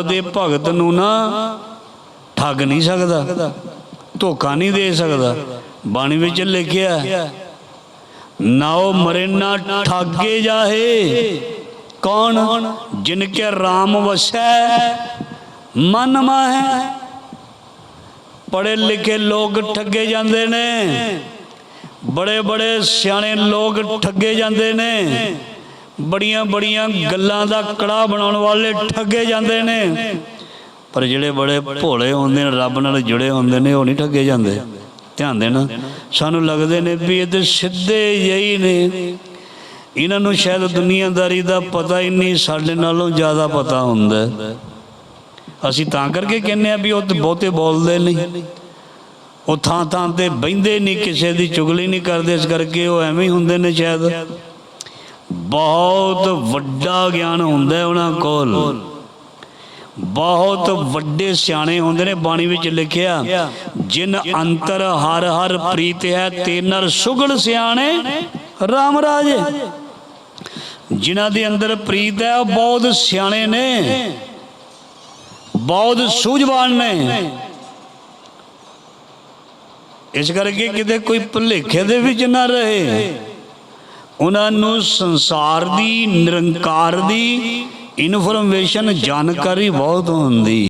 ਦੇ ਭਗਤ ਨੂੰ ਨਾ ਠੱਗ ਨਹੀਂ ਸਕਦਾ, ਧੋਖਾ ਨਹੀਂ ਦੇ ਸਕਦਾ। ਬਾਣੀ ਵਿੱਚ ਲਿਖਿਆ ਨਾਉ ਮਰੇ ਠਾਗੇ ਜਾਹੇ। ਕੌਣ? ਜਿਨ ਕੇ RAM ਵਸੈ, ਮਨ ਮਾਹੈ। ਪੜੇ ਲਿਖੇ ਲੋਕ ਠੱਗੇ ਜਾਂਦੇ ਨੇ। ਬੜੇ ਬੜੇ ਸਿਆਣੇ ਲੋਕ ਠੱਗੇ ਜਾਂਦੇ ਨੇ। ਬੜੀਆਂ ਬੜੀਆਂ ਗੱਲਾਂ ਦਾ ਕੜਾ ਬਣਾਉਣ ਵਾਲੇ ਠੱਗੇ ਜਾਂਦੇ ਨੇ। ਪਰ ਜਿਹੜੇ ਬੜੇ ਭੋਲੇ ਹੁੰਦੇ ਨੇ, ਰੱਬ ਨਾਲ ਜੁੜੇ ਹੁੰਦੇ ਨੇ, ਉਹ ਨਹੀਂ ਠੱਗੇ ਜਾਂਦੇ। ਧਿਆਨ ਦੇਣਾ। ਸਾਨੂੰ ਲੱਗਦੇ ਨੇ ਵੀ ਇਹ ਤੇ ਸਿੱਧੇ ਜਿਹੀ ਨੇ। ਇਹਨਾਂ ਨੂੰ ਸ਼ਾਇਦ ਦੁਨੀਆਦਾਰੀ ਦਾ ਪਤਾ ਹੀ ਨਹੀਂ, ਸਾਡੇ ਨਾਲੋਂ ਜ਼ਿਆਦਾ ਪਤਾ ਹੁੰਦਾ। ਅਸੀਂ ਤਾਂ ਕਰਕੇ ਕਹਿੰਦੇ ਆ ਵੀ ਉਹ ਤੇ ਬਹੁਤੇ ਬੋਲਦੇ ਨਹੀਂ। ਉਹ ਥਾਂ ਥਾਂ ਤੇ ਬਹਿੰਦੇ ਨਹੀਂ, ਕਿਸੇ ਦੀ ਚੁਗਲੀ ਨਹੀਂ ਕਰਦੇ, ਇਸ ਕਰਕੇ ਉਹ ਐਵੇਂ ਹੀ ਹੁੰਦੇ ਨੇ ਸ਼ਾਇਦ। ਬਹੁਤ ਵੱਡਾ ਗਿਆਨ ਹੁੰਦਾ ਉਹਨਾਂ ਕੋਲ। ਬਹੁਤ ਵੱਡੇ ਸਿਆਣੇ ਹੁੰਦੇ ਨੇ, ਬਾਣੀ ਵਿੱਚ ਲਿਖਿਆ, ਜਿਨ ਅੰਤਰ ਹਰ ਹਰ ਪ੍ਰੀਤ ਹੈ, ਤੇ ਨਰ ਸਿਆਣੇ RAM ਰਾਜੇ। ਜਿਨ੍ਹਾਂ ਦੇ ਅੰਦਰ ਪ੍ਰੀਤ ਹੈ, ਉਹ ਬਹੁਤ ਸਿਆਣੇ ਨੇ, ਬਹੁਤ ਸੂਝਵਾਨ ਨੇ। ਇਸ ਕਰਕੇ ਕਿਤੇ ਕੋਈ ਭੁਲੇਖੇ ਦੇ ਵਿੱਚ ਨਾ ਰਹੇ। ਉਹਨਾਂ ਨੂੰ ਸੰਸਾਰ ਦੀ ਨਿਰੰਕਾਰ ਦੀ ਇਨਫੋਰਮੇਸ਼ਨ ਜਾਣਕਾਰੀ ਬਹੁਤ ਹੁੰਦੀ।